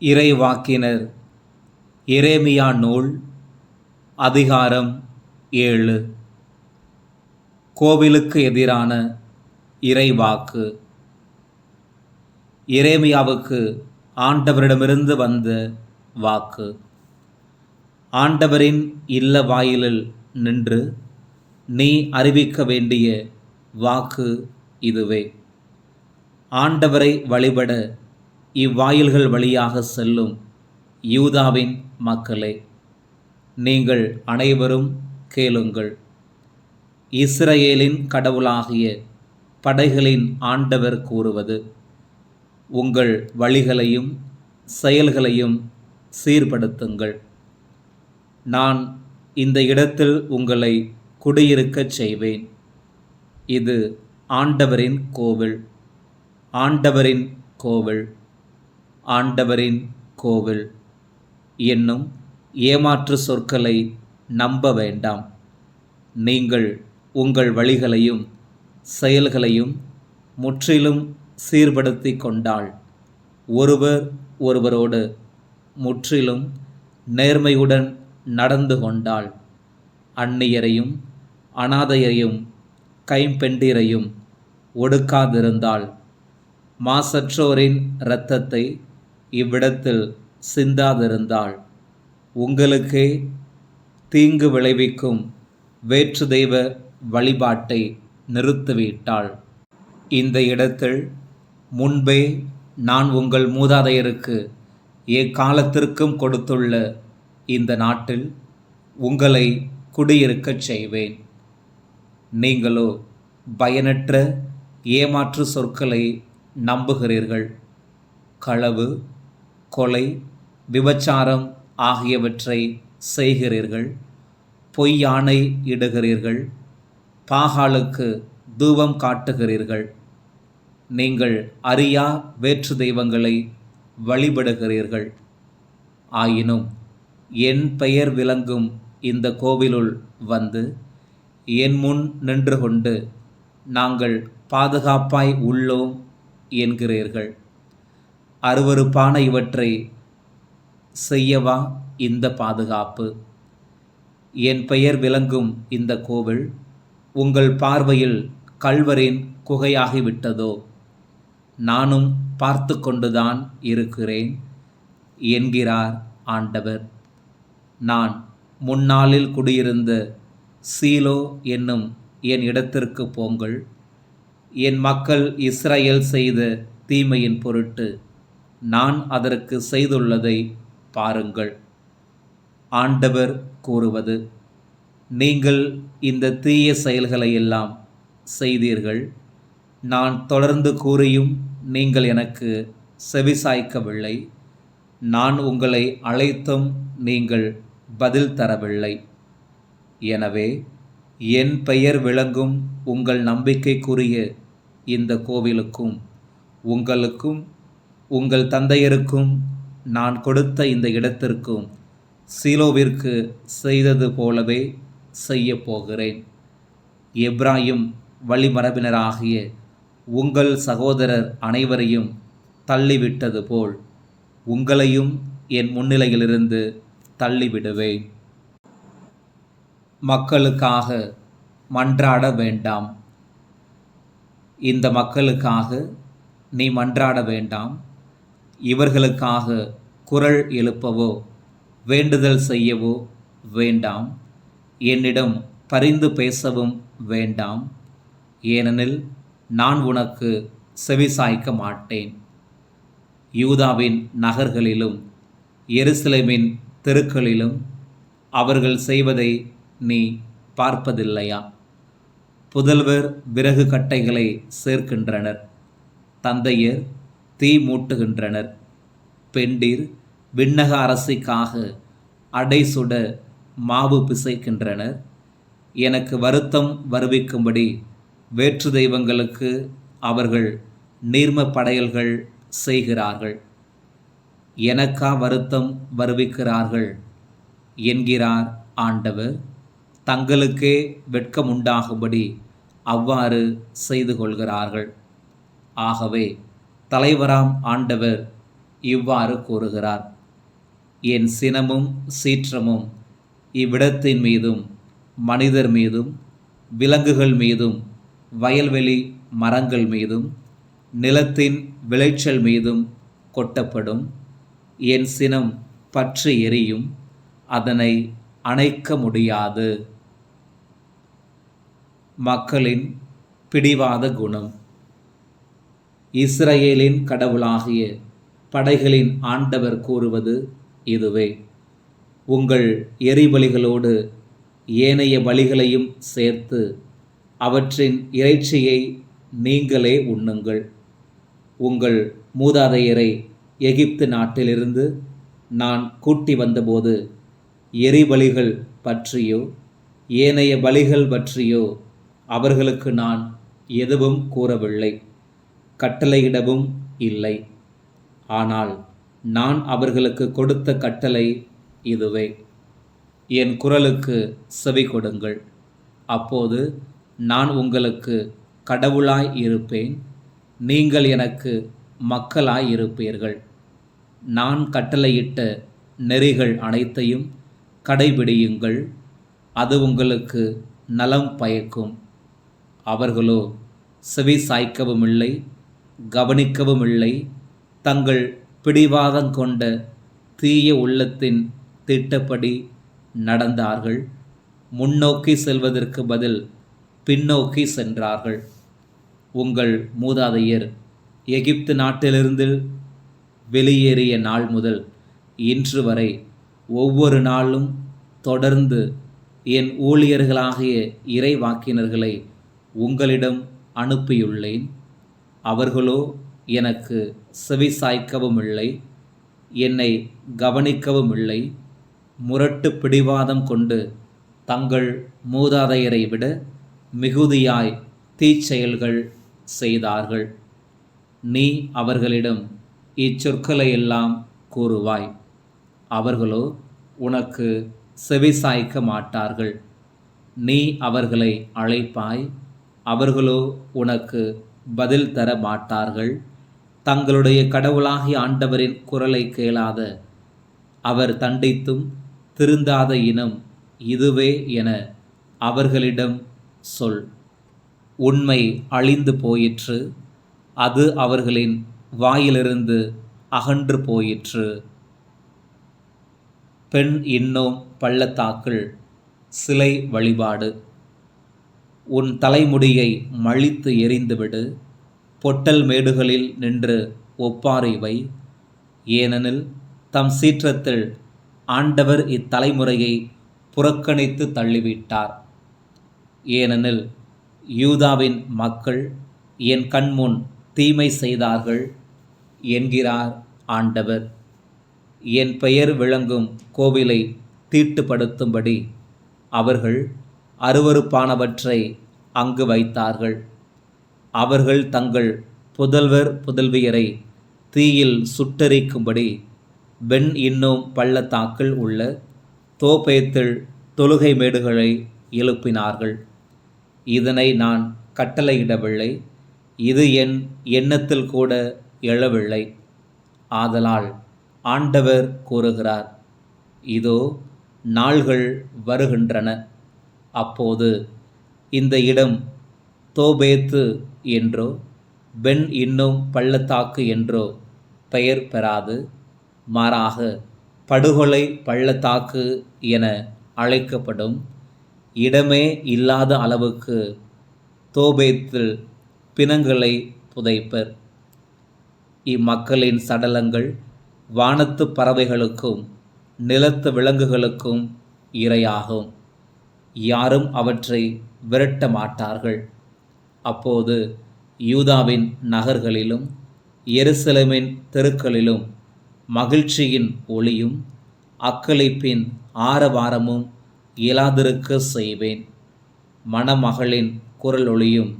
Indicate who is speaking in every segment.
Speaker 1: இறைவாக்கினர். எரேமியா நூல் அதிகாரம் ஏழு. கோவிலுக்கு எதிரான இறைவாக்கு. எரேமியாவுக்கு ஆண்டவரிடமிருந்து வந்த வாக்கு. ஆண்டவரின் இல்ல வாயிலில் நின்று நீ அறிவிக்க வேண்டிய வாக்கு இதுவே. ஆண்டவரை வழிபட இவ்வாயில்கள் வழியாக செல்லும் யூதாவின் மக்களே நீங்கள் அனைவரும் கேளுங்கள். இஸ்ரேலின் கடவுளாகிய படைகளின் ஆண்டவர் கூறுவது உங்கள் வழிகளையும் செயல்களையும் சீர்படுத்துங்கள். நான் இந்த இடத்தில் உங்களை குடியிருக்கச் செய்வேன். இது ஆண்டவரின் கோவில் ஆண்டவரின் கோவில். ஆண்டவரின் கோவில் என்னும் ஏமாற்று சொற்களை நம்ப வேண்டாம். நீங்கள் உங்கள் வழிகளையும் செயல்களையும் முற்றிலும் சீர்படுத்தி கொண்டால் ஒருவர் ஒருவரோடு முற்றிலும் நேர்மையுடன் நடந்து கொண்டால் அந்நியரையும் அனாதையரையும் கைம்பெண்டிரையும் ஒடுக்காதிருந்தால் மாசற்றோரின் இரத்தத்தை இவ்விடத்தில் சிந்தாதிருந்தால் உங்களுக்கே தீங்கு விளைவிக்கும் வேற்று தெய்வ வழிபாட்டை நிறுத்திவிட்டால் இந்த இடத்தில் முன்பே நான் உங்கள் மூதாதையருக்கு எக்காலத்திற்கும் கொடுத்துள்ள இந்த நாட்டில் உங்களை குடியிருக்கச் செய்வேன். நீங்களோ பயனற்ற ஏமாற்று சொற்களை நம்புகிறீர்கள். களவு கொலை விபச்சாரம் ஆகியவற்றை செய்கிறீர்கள் பொய்யானை இடுகிறீர்கள் பாகாலுக்கு தூபம் காட்டுகிறீர்கள் நீங்கள் அறியா வேற்று தெய்வங்களை வழிபடுகிறீர்கள். ஆயினும் என் பெயர் விளங்கும் இந்த கோவிலுள் வந்து என் முன் நின்று கொண்டு நாங்கள் பாதுகாப்பாய் உள்ளோம் என்கிறீர்கள். அருவருப்பான இவற்றை செய்யவா இந்த பாதுகாப்பு? என் பெயர் விளங்கும் இந்த கோவில் உங்கள் பார்வையில் கல்வரின் குகையாகிவிட்டதோ? நானும் பார்த்து கொண்டுதான் இருக்கிறேன் என்கிறார் ஆண்டவர். நான் முன்னாளில் குடியிருந்த சீலோ என்னும் என் இடத்திற்கு போங்கள். என் மக்கள் இஸ்ரேல் செய்த தீமையின் பொருட்டு நான் அதற்கு செய்துள்ளதை பாருங்கள். ஆண்டவர் கூறுவது நீங்கள் இந்த தீய செயல்களை எல்லாம் செய்தீர்கள். நான் தொடர்ந்து கூறியும் நீங்கள் எனக்கு செவிசாய்க்கவில்லை. நான் உங்களை அழைத்தும் நீங்கள் பதில் தரவில்லை. எனவே என் பெயர் விளங்கும் உங்கள் நம்பிக்கைக்குரிய இந்த கோவிலுக்கும் உங்களுக்கும் உங்கள் தந்தையருக்கும் நான் கொடுத்த இந்த இடத்திற்கும் சீலோவிற்கு செய்தது போலவே செய்யப் போகிறேன். எப்ராயும் வழிமரபினராகிய உங்கள் சகோதரர் அனைவரையும் தள்ளிவிட்டது போல் உங்களையும் என் முன்னிலையிலிருந்து தள்ளிவிடுவேன். மக்களுக்காக மன்றாட வேண்டாம். இந்த மக்களுக்காக நீ மன்றாட வேண்டாம். இவர்களுக்காக குரல் எழுப்பவோ வேண்டுதல் செய்யவோ வேண்டாம். என்னிடம் பரிந்து பேசவும் வேண்டாம். ஏனெனில் நான் உனக்கு செவிசாய்க்க மாட்டேன். யூதாவின் நகர்களிலும் எருசலேமின் தெருக்களிலும் அவர்கள் செய்வதை நீ பார்ப்பதில்லையா? புதல்வர் விறகு கட்டைகளை சேர்க்கின்றனர். தந்தையர் தீ மூட்டுகின்றனர். பெண்டிர் விண்ணக அரசிக்காக அடை சுட மாவு பிசைக்கின்றனர். எனக்கு வருத்தம் வருவிக்கும்படி வேற்று தெய்வங்களுக்கு அவர்கள் நீர்ம படையல்கள் செய்கிறார்கள். எனக்கா வருத்தம் வருவிக்கிறார்கள் என்கிறார் ஆண்டவர். தங்களுக்கே வெட்கமுண்டாகும்படி அவ்வாறு செய்து கொள்கிறார்கள். ஆகவே தலைவராம் ஆண்டவர் இவ்வாறு கூறுகிறார். என் சினமும் சீற்றமும் இவ்விடத்தின் மீதும் மனிதர் மீதும் விலங்குகள் மீதும் வயல்வெளி மரங்கள் மீதும் நிலத்தின் விளைச்சல் மீதும் கொட்டப்படும். என் சினம் பற்றி எரியும் அதனை அணைக்க முடியாது. மக்களின் பிடிவாத குணம். இஸ்ரேலின் கடவுளாகிய படைகளின் ஆண்டவர் கூறுவது இதுவே. உங்கள் எரிபலிகளோடு ஏனைய பலிகளையும் சேர்த்து அவற்றின் இறைச்சியை நீங்களே உண்ணுங்கள். உங்கள் மூதாதையரை எகிப்து நாட்டிலிருந்து நான் கூட்டி வந்தபோது எரிபலிகள் பற்றியோ ஏனைய பலிகள் பற்றியோ அவர்களுக்கு நான் எதுவும் கூறவில்லை. கட்டளையிடவும் இல்லை. ஆனால் நான் அவர்களுக்கு கொடுத்த கட்டளை இதுவே. என் குரலுக்கு செவி கொடுங்கள். அப்போது நான் உங்களுக்கு கடவுளாய் இருப்பேன். நீங்கள் எனக்கு மக்களாய் இருப்பீர்கள். நான் கட்டளையிட்ட நெறிகள் அனைத்தையும் கடைபிடியுங்கள். அது உங்களுக்கு நலம் பயக்கும். அவர்களோ செவி சாய்க்கவும் இல்லை கவனிக்கவும் இல்லை தங்கள் பிடிவாதம் கொண்ட தீய உள்ளத்தின் திட்டப்படி நடந்தார்கள். முன்னோக்கி செல்வதற்கு பதில் பின்னோக்கி சென்றார்கள். உங்கள் மூதாதையர் எகிப்து நாட்டிலிருந்து வெளியேறிய நாள் முதல் இன்று வரை ஒவ்வொரு நாளும் தொடர்ந்து என் ஊழியர்களாகிய இறைவாக்கினர்களை உங்களிடம் அனுப்பியுள்ளேன். அவர்களோ எனக்கு செவி சாய்க்கவும் இல்லை என்னை கவனிக்கவும் இல்லை முரட்டு பிடிவாதம் கொண்டு தங்கள் மூதாதையரை விட மிகுதியாய் தீச்செயல்கள் செய்தார்கள். நீ அவர்களிடம் இச்சொற்களையெல்லாம் கூறுவாய். அவர்களோ உனக்கு செவிசாய்க்க மாட்டார்கள். நீ அவர்களை அழைப்பாய். அவர்களோ உனக்கு பதில் தர மாட்டார்கள். தங்களுடைய கடவுளாகிய ஆண்டவரின் குரலை கேளாத அவர் தண்டித்தும் திருந்தாத இனம் இதுவே என அவர்களிடம் சொல். உண்மை அழிந்து போயிற்று. அது அவர்களின் வாயிலிருந்து அகன்று போயிற்று. பெண் இன்னும் பள்ளத்தாக்கள் சிலை வழிபாடு. உன் தலைமுடியை மழித்து எறிந்துவிடு. பொட்டல் மேடுகளில் நின்று ஒப்பாரி வை. ஏனெனில் தம் சீற்றத்தில் ஆண்டவர் இத்தலைமுறையை புறக்கணித்து தள்ளிவிட்டார். ஏனெனில் யூதாவின் மக்கள் என் கண்முன் தீமை செய்தார்கள் என்கிறார் ஆண்டவர். என் பெயர் விளங்கும் கோவிலை தீட்டுப்படுத்தும்படி அவர்கள் அருவருப்பானவற்றை அங்கு வைத்தார்கள். அவர்கள் தங்கள் புதல்வர் புதல்வியரை தீயில் சுட்டரிக்கும்படி பெண் இன்னும் பள்ளத்தாக்கில் உள்ள தோப்பேத்தில் தொழுகை மேடுகளை எழுப்பினார்கள். இதனை நான் கட்டளையிடவில்லை. இது என் எண்ணத்தில் கூட எழவில்லை. ஆதலால் ஆண்டவர் கூறுகிறார் இதோ நாள்கள் வருகின்றன. அப்போது இந்த இடம் தோபேத்து என்றோ பென் இன்னும் பள்ளத்தாக்கு என்றோ பெயர் பெறாது மாறாக படுகொலை பள்ளத்தாக்கு என அழைக்கப்படும் இடமே இல்லாத அளவுக்கு தோபேத்தில் பிணங்களை புதைப்பர். இம்மக்களின் சடலங்கள் வானத்து பறவைகளுக்கும் நிலத்து விலங்குகளுக்கும் இரையாகும். யாரும் அவற்றை விரட்ட மாட்டார்கள். அப்போது யூதாவின் நகர்களிலும் எருசலேமின் தெருக்களிலும் மகிழ்ச்சியின் ஒளியும் அக்களிப்பின் ஆரவாரமும் இயலாதிருக்க செய்வேன். மணமகளின் குரலொளியும்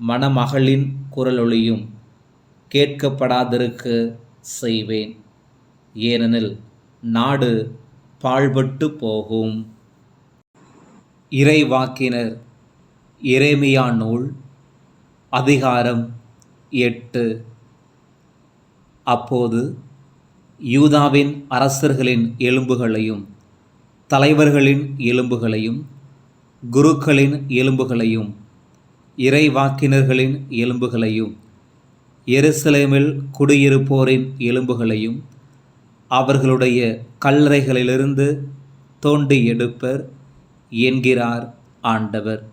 Speaker 1: மணமகளின் குரலொளியும் கேட்கப்படாதிருக்க செய்வேன். ஏனெனில் நாடு பாழ்பட்டு போகும். இறைவாக்கினர் இறைமையா நூல் அதிகாரம் எட்டு. அப்போது யூதாவின் அரசர்களின் எலும்புகளையும் தலைவர்களின் எலும்புகளையும் குருக்களின் எலும்புகளையும் இறைவாக்கினர்களின் எலும்புகளையும் எருசலேமில் குடியிருப்போரின் எலும்புகளையும் அவர்களுடைய கல்லறைகளிலிருந்து தோண்டி எடுப்பர். என்கிறார் ஆண்டவர்.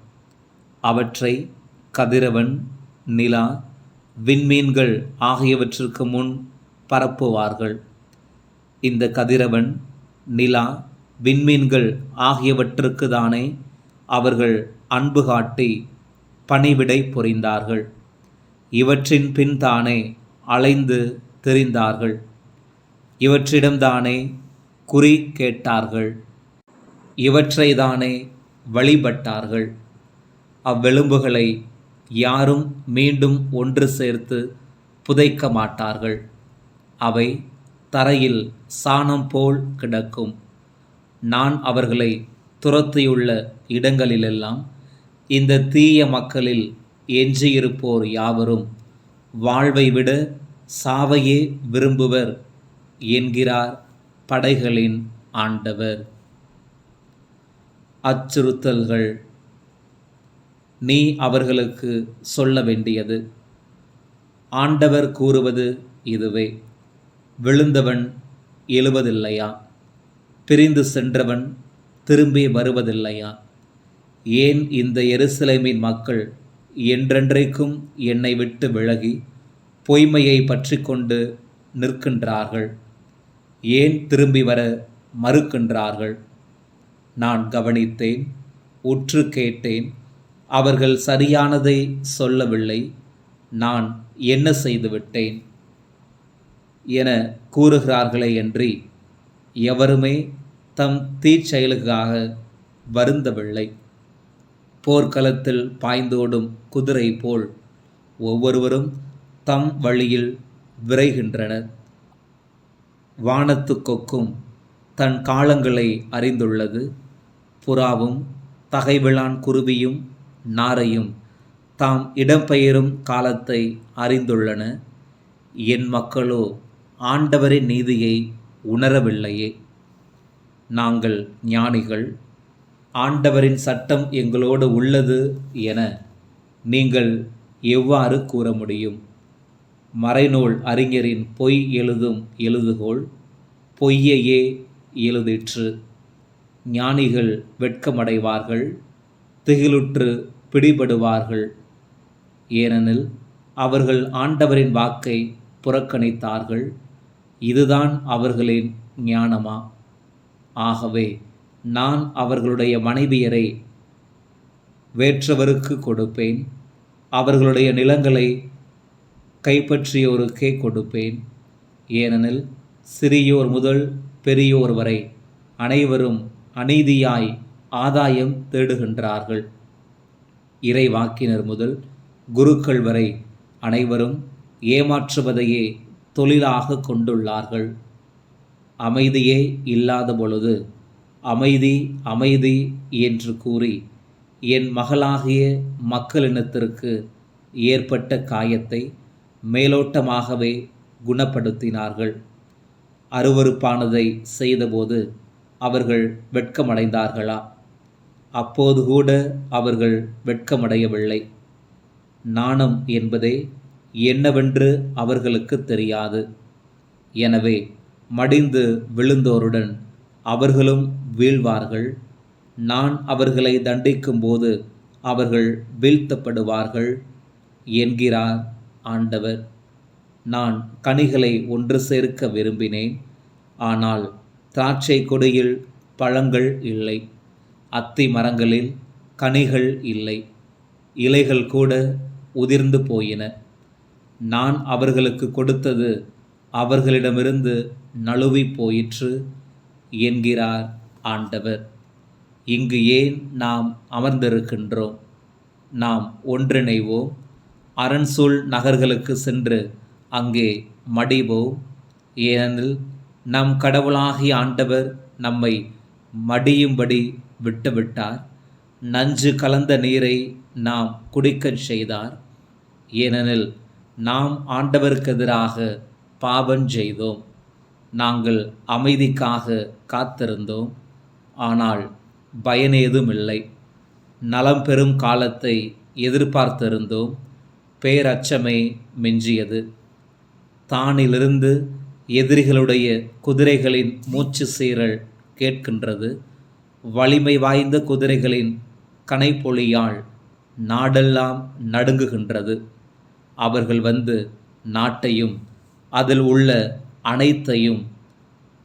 Speaker 1: அவற்றை கதிரவன் நிலா விண்மீன்கள் ஆகியவற்றிற்கு முன் பரப்புவார்கள். இந்த கதிரவன் நிலா விண்மீன்கள் ஆகியவற்றுக்கு தானே அவர்கள் அன்பு காட்டி பணிவிடை புரிந்தார்கள். இவற்றின் பின் தானே அலைந்து தெரிந்தார்கள். இவற்றிடம்தானே குறி கேட்டார்கள். இவற்றை தானே வழிபட்டார்கள். அவ்வெலும்புகளை யாரும் மீண்டும் ஒன்று சேர்த்து புதைக்க மாட்டார்கள். அவை தரையில் சாணம் போல் கிடக்கும். நான் அவர்களை துரத்தியுள்ள இடங்களிலெல்லாம் இந்த தீய மக்களில் எஞ்சியிருப்போர் யாவரும் வாழ்வை விட சாவையே விரும்புவர் என்கிறார் படைகளின் ஆண்டவர். அச்சுறுத்தல்கள். நீ அவர்களுக்கு சொல்ல வேண்டியது. ஆண்டவர் கூறுவது இதுவே. விழுந்தவன் எழுவதில்லையா? பிரிந்து சென்றவன் திரும்பி வருவதில்லையா? ஏன் இந்த எருசலேமின் மக்கள் என்றென்றைக்கும் என்னை விட்டு விலகி பொய்மையை பற்றி கொண்டு நிற்கின்றார்கள்? ஏன் திரும்பி வர மறுக்கின்றார்கள்? நான் கவனித்தேன் உற்று கேட்டேன். அவர்கள் சரியானதை சொல்லவில்லை. நான் என்ன செய்துவிட்டேன் என கூறுகிறார்களே அன்றி எவருமே தம் தீச்செயலுக்காக வருந்தவில்லை. போர்க்களத்தில் பாய்ந்தோடும் குதிரை போல் ஒவ்வொருவரும் தம் வழியில் விரைகின்றனர். வானத்து கொக்கும் தன் காலங்களை அறிந்துள்ளது. புறாவும் தகைவிழான் குருவியும் நாரையும் தாம் இடம்பெயரும் காலத்தை அறிந்துள்ளன. என் மக்களோ ஆண்டவரின் நீதியை உணரவில்லையே. நாங்கள் ஞானிகள் ஆண்டவரின் சட்டம் எங்களோடு உள்ளது என நீங்கள் எவ்வாறு கூற முடியும்? மறைநூல் அறிஞரின் பொய் எழுதும் எழுதுகோள் பொய்யையே எழுதிற்று. ஞானிகள் வெட்கமடைவார்கள் திகிலுற்று பிடிபடுவார்கள். ஏனெனில் அவர்கள் ஆண்டவரின் வாக்கை புறக்கணித்தார்கள். இதுதான் அவர்களின் ஞானமா? ஆகவே நான் அவர்களுடைய மனைவியரை வேற்றவருக்கு கொடுப்பேன். அவர்களுடைய நிலங்களை கைப்பற்றியோருக்கே கொடுப்பேன். ஏனெனில் சிறியோர் முதல் பெரியோர் வரை அனைவரும் அநீதியாய் ஆதாயம் தேடுகின்றார்கள். இறைவாக்கினர் முதல் குருக்கள் வரை அனைவரும் ஏமாற்றுவதையே தொழிலாக கொண்டுள்ளார்கள். அமைதியே இல்லாத பொழுது அமைதி அமைதி என்று கூறி என் மகளாகிய மக்களினத்திற்கு ஏற்பட்ட காயத்தை மேலோட்டமாகவே குணப்படுத்தினார்கள். அருவறுப்பானதை செய்தபோது அவர்கள் வெட்கமடைந்தார்களா? அப்போது கூட அவர்கள் வெட்கமடையவில்லை. நாணம் என்பதே என்னவென்று அவர்களுக்கு தெரியாது. எனவே மடிந்து விழுந்தோருடன் அவர்களும் வீழ்வார்கள். நான் அவர்களை தண்டிக்கும்போது அவர்கள் வீழ்த்தப்படுவார்கள் என்கிறார் ஆண்டவர். நான் கனிகளை ஒன்று சேர்க்க விரும்பினேன். ஆனால் திராட்சை கொடியில் பழங்கள் இல்லை. அத்தி மரங்களில் கனிகள் இல்லை. இலைகள் கூட உதிர்ந்து போயின. நான் அவர்களுக்கு கொடுத்தது அவர்களிடமிருந்து நழுவி போயிற்று என்கிறார் ஆண்டவர். இங்கு ஏன் நாம் அமர்ந்திருக்கின்றோம்? நாம் ஒன்றிணைவோம். அரண்சூழ் நகர்களுக்கு சென்று அங்கே மடிவோம். ஏனெனில் நம் கடவுளாகிய ஆண்டவர் நம்மை மடியும்படி விட்டுவிட்டார். நஞ்சு கலந்த நீரை நாம் குடிக்கச் செய்தார். ஏனெனில் நாம் ஆண்டவருக்கு எதிராக பாவம் செய்தோம். நாங்கள் அமைதிக்காக காத்திருந்தோம். ஆனால் பயனேதும் இல்லை. நலம் பெறும் காலத்தை எதிர்பார்த்திருந்தோம். பேரச்சமே மிஞ்சியது. தானிலிருந்து எதிரிகளுடைய குதிரைகளின் மூச்சு சீரல் கேட்கின்றது. வலிமை வாய்ந்த குதிரைகளின் கனைப்பொழியால் நாடெல்லாம் நடுங்குகின்றது. அவர்கள் வந்து நாட்டையும் அதில் உள்ள அனைத்தையும்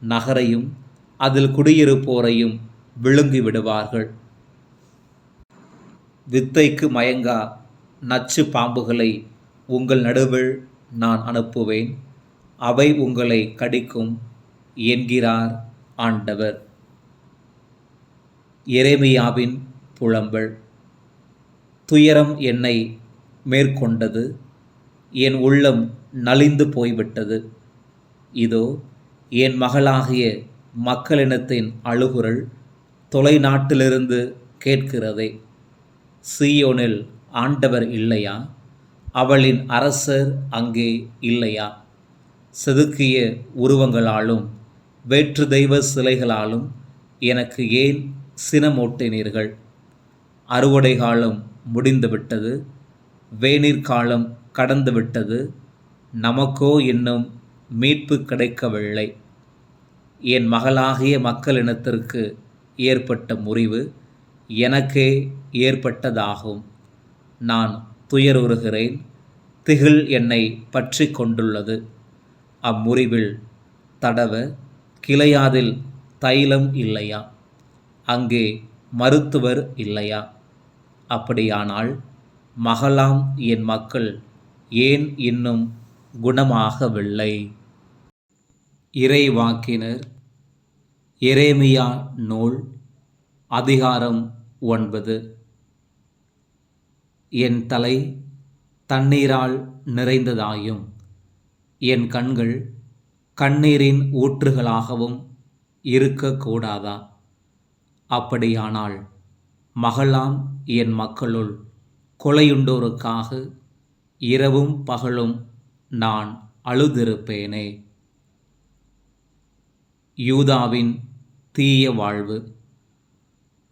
Speaker 1: நகரையும் அதில் குடியிருப்போரையும் விழுங்கி விடுவார்கள். வித்தைக்கு மயங்கா நச்சு பாம்புகளை உங்கள் நடுவில் நான் அனுப்புவேன். அவை உங்களை கடிக்கும் என்கிறார் ஆண்டவர். எரேமியாவின் புலம்பல். துயரம் என்னை மேற்கொண்டது. என் உள்ளம் நலிந்து போய்விட்டது. இதோ என் மகளாகிய மக்களினத்தின் அழுகுரல் தொலைநாட்டிலிருந்து கேட்கிறதே. சீயோனில் ஆண்டவர் இல்லையா? அவளின் அரசர் அங்கே இல்லையா? செதுக்கிய உருவங்களாலும் வேற்று தெய்வ சிலைகளாலும் எனக்கு ஏன் சினமூட்டினீர்கள்? அறுவடை காலம் முடிந்துவிட்டது வேநீர் காலம் கடந்துவிட்டது நமக்கோ இன்னும் மீட்பு கிடைக்கவில்லை. என் மகளாகிய மக்களினத்திற்கு ஏற்பட்ட முறிவு எனக்கே ஏற்பட்டதாகும். நான் துயருறுகிறேன் திகில் என்னை பற்றி கொண்டுள்ளது. அம்முறிவில் தடவ கிளையாதில் தைலம் இல்லையா? அங்கே மருத்துவர் இல்லையா? அப்படியானால் மகளாம் என் மக்கள் ஏன் இன்னும் குணமாகவில்லை? இறைவாக்கினர் எரேமியா நூல் அதிகாரம் ஒன்பது. என் தலை தண்ணீரால் நிறைந்ததாயும் என் கண்கள் கண்ணீரின் ஊற்றுகளாகவும் இருக்கக்கூடாதா? அப்படியானால் மகளாம் என் மக்களுள் கொலையுண்டோருக்காக இரவும் பகலும் நான் அழுதிருப்பேனே. யூதாவின் தீய வாழ்வு.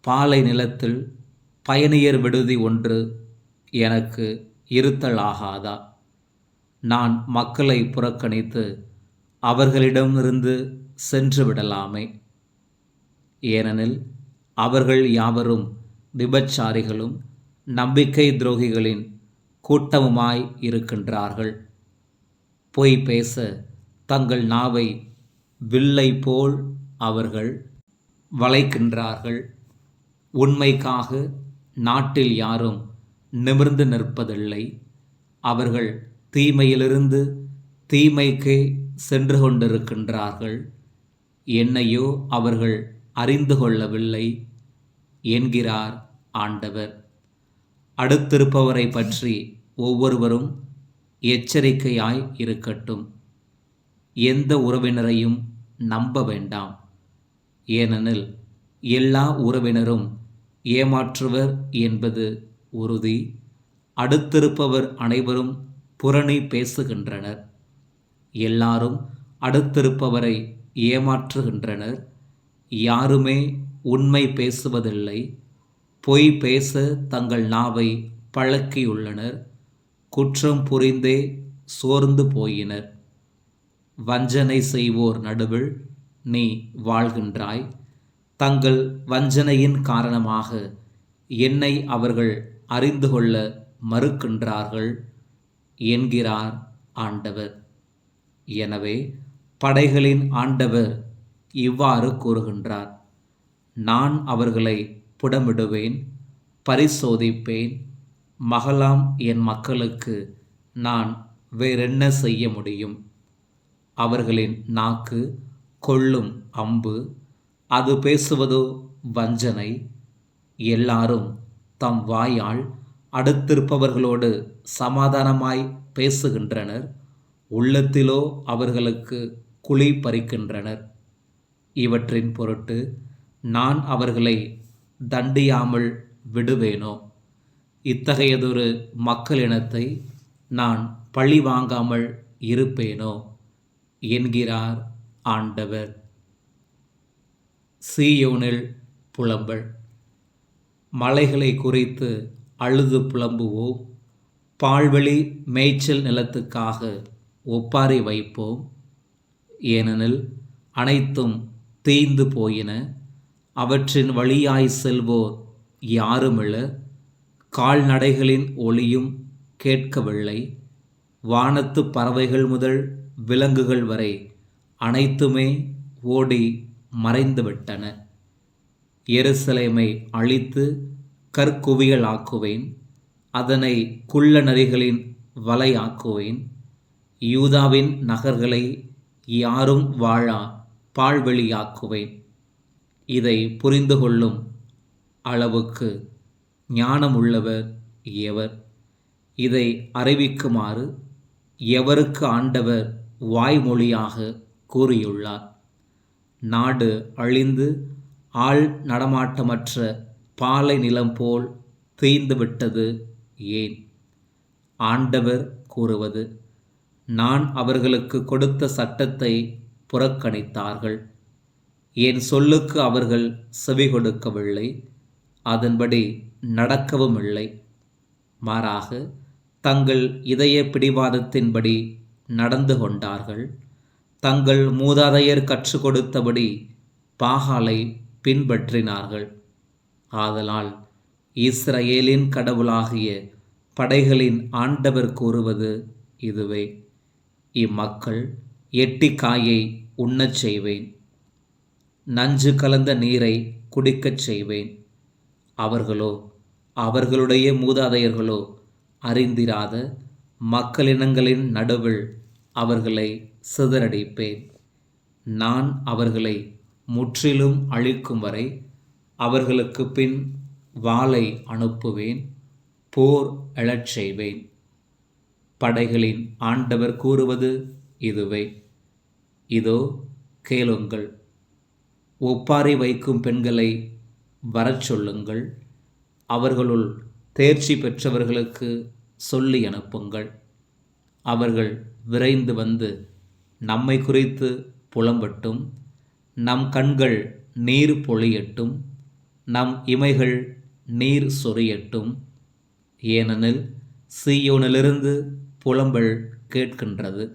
Speaker 1: பாலை நிலத்தில் பயணியர் விடுதி ஒன்று எனக்கு இருத்தலாகாதா? நான் மக்களை புறக்கணித்து அவர்களிடமிருந்து சென்று விடலாமே. ஏனெனில் அவர்கள் யாவரும் விபச்சாரிகளும் நம்பிக்கை துரோகிகளின் கூட்டமுமாய் இருக்கின்றார்கள். பொய் பேச தங்கள் நாவை வில்லை போல் அவர்கள் வளைக்கின்றார்கள். உண்மைக்காக நாட்டில் யாரும் நிமிர்ந்து நிற்பதில்லை. அவர்கள் தீமையிலிருந்து தீமைக்கே சென்று கொண்டிருக்கின்றார்கள். என்னையோ அவர்கள் அறிந்து கொள்ளவில்லை என்கிறார் ஆண்டவர். அடுத்திருப்பவரை பற்றி ஒவ்வொருவரும் எச்சரிக்கையாய் இருக்கட்டும். எந்த உறவினரையும் நம்ப வேண்டாம். ஏனெனில் எல்லா உறவினரும் ஏமாற்றுவர் என்பது உறுதி. அடுத்திருப்பவர் அனைவரும் புரணி பேசுகின்றனர். எல்லாரும் அடுத்திருப்பவரை ஏமாற்றுகின்றனர். யாருமே உண்மை பேசுவதில்லை. பொய் பேச தங்கள் நாவை பழக்கியுள்ளனர். குற்றம் புரிந்தே சோர்ந்து போயினர். வஞ்சனை செய்வோர் நடுவில் நீ வாழ்கின்றாய். தங்கள் வஞ்சனையின் காரணமாக என்னை அவர்கள் அறிந்து கொள்ள மறுக்கின்றார்கள். என்கிறார் ஆண்டவர். எனவே படைகளின் ஆண்டவர் இவ்வாறு கூறுகின்றார் நான் அவர்களை புடமிடுவேன் பரிசோதிப்பேன் மகளாம் என் மக்களுக்கு நான் வேறென்ன செய்ய முடியும்? அவர்களின் நாக்கு கொள்ளும் அம்பு அது பேசுவதோ வஞ்சனை எல்லாரும் தம் வாயால் அடுத்திருப்பவர்களோடு சமாதானமாய் பேசுகின்றனர். உள்ளத்திலோ அவர்களுக்கு குழி பறிக்கின்றனர். இவற்றின் பொருட்டு நான் அவர்களை தண்டியாமல் விடுவேனோ? இத்தகையதொரு மக்களினத்தை நான் பழி வாங்காமல் இருப்பேனோ? என்கிறார் ஆண்டவர். சீயோனில் புலம்பல். மலைகளை குறித்து அழுது புலம்புவோம் பால்வெளி மேய்ச்சல் நிலத்துக்காக ஒப்பாரி வைப்போம். ஏனெனில் அனைத்தும் தீய்ந்து போயின. அவற்றின் வழியாய் செல்வோர் யாருமில்ல. கால்நடைகளின் ஒளியும் கேட்கவில்லை. வானத்து பறவைகள் முதல் விலங்குகள் வரை அனைத்துமே ஓடி மறைந்துவிட்டன. எருசலேமை அழித்து கற்குவியலாக்குவேன் அதனை குள்ள நரிகளின் வலையாக்குவேன். யூதாவின் நகர்களை யாரும் வாழா பால்வெளியாக்குவேன் இதை புரிந்து கொள்ளும் அளவுக்கு ஞானமுள்ளவர் எவர். இதை அறிவிக்குமாறு எவருக்கு ஆண்டவர் வாய்மொழியாக கூறியுள்ளார்? நாடு அழிந்து ஆள் நடமாட்டமற்ற பாலை நிலம் போல் தீய்ந்துவிட்டது ஏன்? ஆண்டவர் கூறுவது நான் அவர்களுக்கு கொடுத்த சட்டத்தை புறக்கணித்தார்கள். என் சொல்லுக்கு அவர்கள் செவி கொடுக்கவில்லை அதன்படி நடக்கவும் இல்லை. மாறாக தங்கள் இதய பிடிவாதத்தின்படி நடந்து கொண்டார்கள். தங்கள் மூதாதையர் கற்றுக் கொடுத்தபடி பாகாலை பின்பற்றினார்கள். ஆதலால் இஸ்ரவேலின் கடவுளாகிய படைகளின் ஆண்டவர் கூறுவது இதுவே. இம்மக்கள் எட்டிக்காயை உண்ணச் செய்வேன். நஞ்சு கலந்த நீரை குடிக்கச் செய்வேன். அவர்களோ அவர்களுடைய மூதாதையர்களோ அறிந்திராத மக்களினங்களின் நடுவில் அவர்களை சிதறடிப்பேன். நான் அவர்களை முற்றிலும் அழிக்கும் வரை அவர்களுக்கு பின் வாளை அனுப்புவேன் போர் எழச் செய்வேன். படைகளின் ஆண்டவர் கூறுவது இதுவே. இதோ கேளுங்கள். ஒப்பாரி வைக்கும் பெண்களை வரச் சொல்லுங்கள். அவர்களுள் தேர்ச்சி பெற்றவர்களுக்கு சொல்லி அனுப்புங்கள். அவர்கள் விரைந்து வந்து நம்மை குறித்து புலம்பட்டும். நம் கண்கள் நீர் பொழியட்டும். நம் இமைகள் நீர் சொரியட்டும் ஏனெனில் சீயோனிலிருந்து புலம்பல் கேட்கின்றது.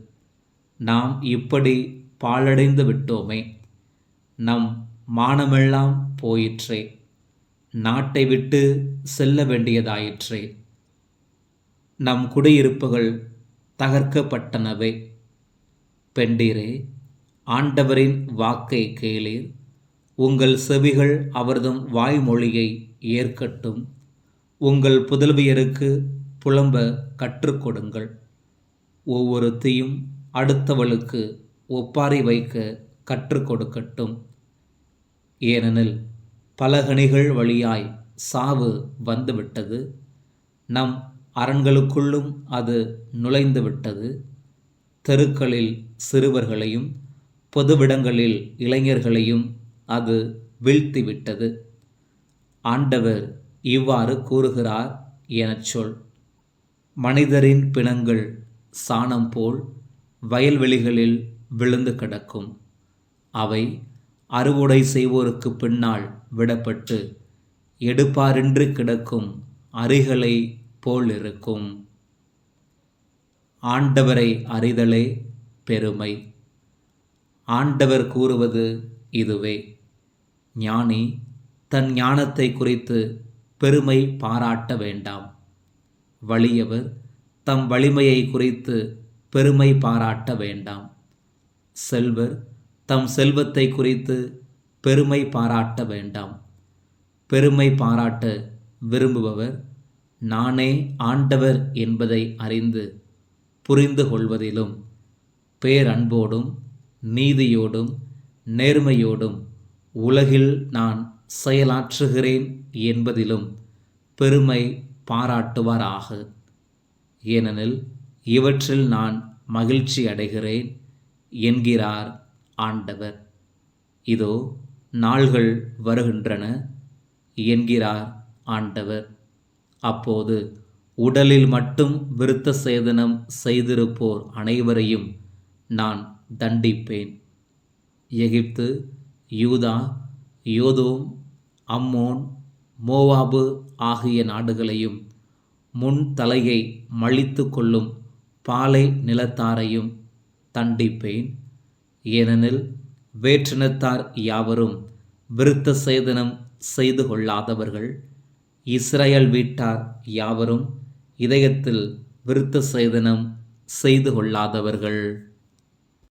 Speaker 1: நாம் இப்படி பாழடைந்து விட்டோமே. நம் மானமெல்லாம் போயிற்றே. நாட்டை விட்டு செல்ல வேண்டியதாயிற்றே. நம் குடியிருப்புகள் தகர்க்கப்பட்டனவே. பெண்டீரே ஆண்டவரின் வாக்கை கேளீர். உங்கள் செவிகள் அவர்தம் வாய்மொழியை ஏற்கட்டும். உங்கள் புதல்வியருக்கு புலம்ப கற்றுக்கொடுங்கள் ஒவ்வொருத்தையும் அடுத்தவளுக்கு ஒப்பாரி வைக்க கற்றுக்கொடுக்கட்டும் ஏனெனில் பலகணிகள் வழியாய் சாவு வந்துவிட்டது. நம் அரண்களுக்குள்ளும் அது நுழைந்து விட்டது தெருக்களில் சிறுவர்களையும் பொதுவிடங்களில் இளைஞர்களையும் அது வீழ்த்திவிட்டது. ஆண்டவர் இவ்வாறு கூறுகிறார் எனச் சொல். மனிதரின் பிணங்கள் சாணம் போல் வயல்வெளிகளில் விழுந்து கிடக்கும். அவை அறுவடை செய்வோருக்கு பின்னால் விடப்பட்டு எடுப்பாரின்றி கிடக்கும் அரிகளை போல் இருக்கும். ஆண்டவரை அறிதலே பெருமை. ஆண்டவர் கூறுவது இதுவே. ஞானி தன் ஞானத்தை குறித்து பெருமை பாராட்ட வேண்டாம். வலியவர் தம் வலிமையை குறித்து பெருமை பாராட்ட வேண்டாம். செல்வர் தம் செல்வத்தை குறித்து பெருமை பாராட்ட வேண்டாம். பெருமை பாராட்ட விரும்புபவர் நானே ஆண்டவர் என்பதை அறிந்து புரிந்து கொள்வதிலும் பேரன்போடும் நீதியோடும் நேர்மையோடும் உலகில் நான் செயலாற்றுகிறேன் என்பதிலும் பெருமை பாராட்டுவாராக. ஏனெனில் இவற்றில் நான் மகிழ்ச்சி அடைகிறேன் என்கிறார் ஆண்டவர். இதோ நாள்கள் வருகின்றன என்கிறார் ஆண்டவர். அப்போது உடலில் மட்டும் விருத்த சேதனம் செய்திருப்போர் அனைவரையும் நான் தண்டிப்பேன். எகிப்து யூதா யோதோம் அம்மோன் மோவாபு ஆகிய நாடுகளையும் முன் தலையை மழித்து கொள்ளும் பாலை நிலத்தாரையும் தண்டிப்பேன். ஏனெனில் வேற்றினத்தார் யாவரும் விருத்த சேதனம் செய்து கொள்ளாதவர்கள். இஸ்ரேல் வீட்டார் யாவரும் இதயத்தில் விருத்த சேதனம் செய்து கொள்ளாதவர்கள்.